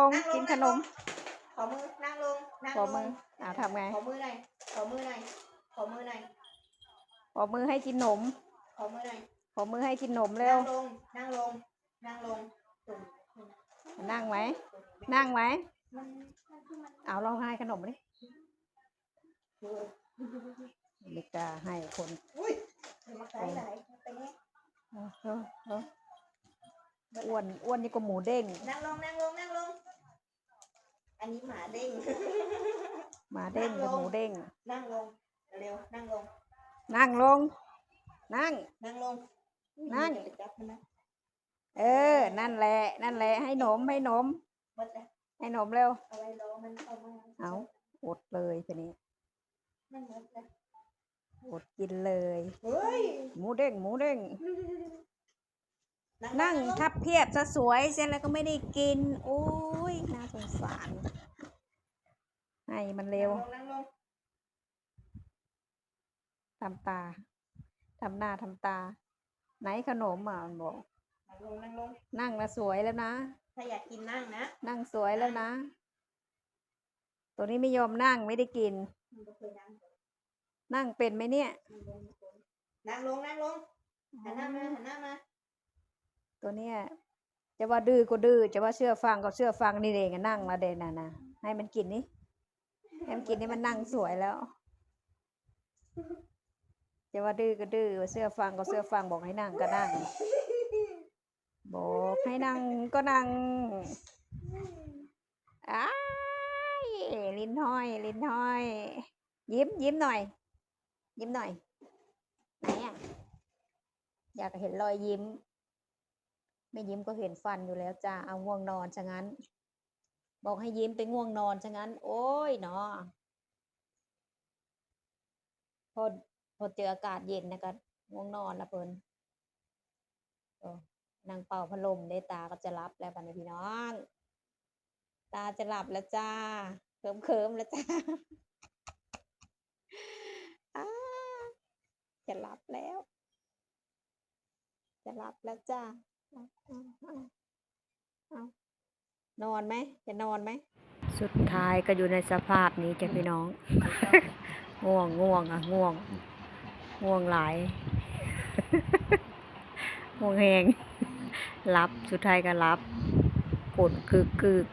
ลงกินขนม ขอมือ นั่งลง นั่งขลองมืออ่าทำไง ขอมือหน่อยขอมือหน่อยขอมือหน่อยขอมือให้กินนม ขอมือหน่อยขอมือให้กินนมเร็วนั่งลง นั่งลง นั่งลงตุ่มนั่งไหม นั่งไหม มันมันคือมันเอาลองให้ขนมดิเออลิกาให้คนอุ้ยเดี๋ยวมาไกลไหลไปเนี่ย เออเออเออ อ้วนอ้วนนี่ก็หมูเด้ง นั่งลงนั่งลงนั่งลง อันนี้หมาเด้ง หมาเด้งกับหมูเด้ง นั่งลง เร็วนั่งลง นั่งลง นั่ง นั่งลงนั่งอย่าไปจับมันนะเออ นั่นแหละ นั่นแหละ ให้นม ให้นมหมดแล้วให้นมเร็วเอาไว้รอมันเอามาเอาอดเลยทีนี้มันหมดแล้วอดกินเลยเฮ้ยหมูเด้ง หมูเด้งล นั่งลทับเพียบซะสวยเสร็จแล้วก็ไม่ได้กิน โอ้ยน่าสงสารให้มันเร็วนั่งลงทำตาทำหน้าทำตา ไหนขนมอะมันบอก นั่งลงนั่งลงนั่งแล้วสวยแล้วนะ ถ้าอยากกินนั่งนะ นั่งสวยแล้วนะ ตัวนี้ไม่ยอมนั่งไม่ได้กินมันก็เคยนั่งนั่งเป็นไหมเนี่ย นั่งลงนั่งลงหันหน้ามาหันหน้ามา ตัวเนี้ยจะว่าดื้อก็ดื้อจะว่าเชื่อฟังก็เชื่อฟังนี่เองอะนั่งมาเดนน่ะนะให้มันกินนี่ให้มันกินนี่มันนั่งสวยแล้ว จะว่าดื้อก็ดื้อว่าเชื่อฟังก็เชื่อฟังบอกให้นั่งก็นั่งบอกให้นั่งก็นั่งอ้ายลิ้นห้อย ลิ้นห้อย ยิ้มยิ้มหน่อย ยิ้มหน่อยไหนอะอยากเห็นรอยยิ้ม ไม่ยิ้มก็เห็นฟันอยู่แล้วจ้าเอาง่วงนอนซะงั้น บอกให้ยิ้มไปง่วงนอนซะงั้น โอ้ยเนาะพอพอเจออากาศเย็นนะก็ง่วงนอนละเพิ่นนางเป่าพัดลมได้ตาก็จะรับแล้วบันพี่น้อง ตาจะหลับแล้วจ้าเคิมเคิมแล้วจ้าจะหลับแล้ว จะหลับแล้วจ้า นอนไหมจะนอนไหมสุดท้ายก็อยู่ในสภาพนี้จ้ะพี่น้อง ง่วงง่วงอะง่วง ง่วงหลาย ง่วงแหงรับสุดท้ายก็รับกดกึกกึก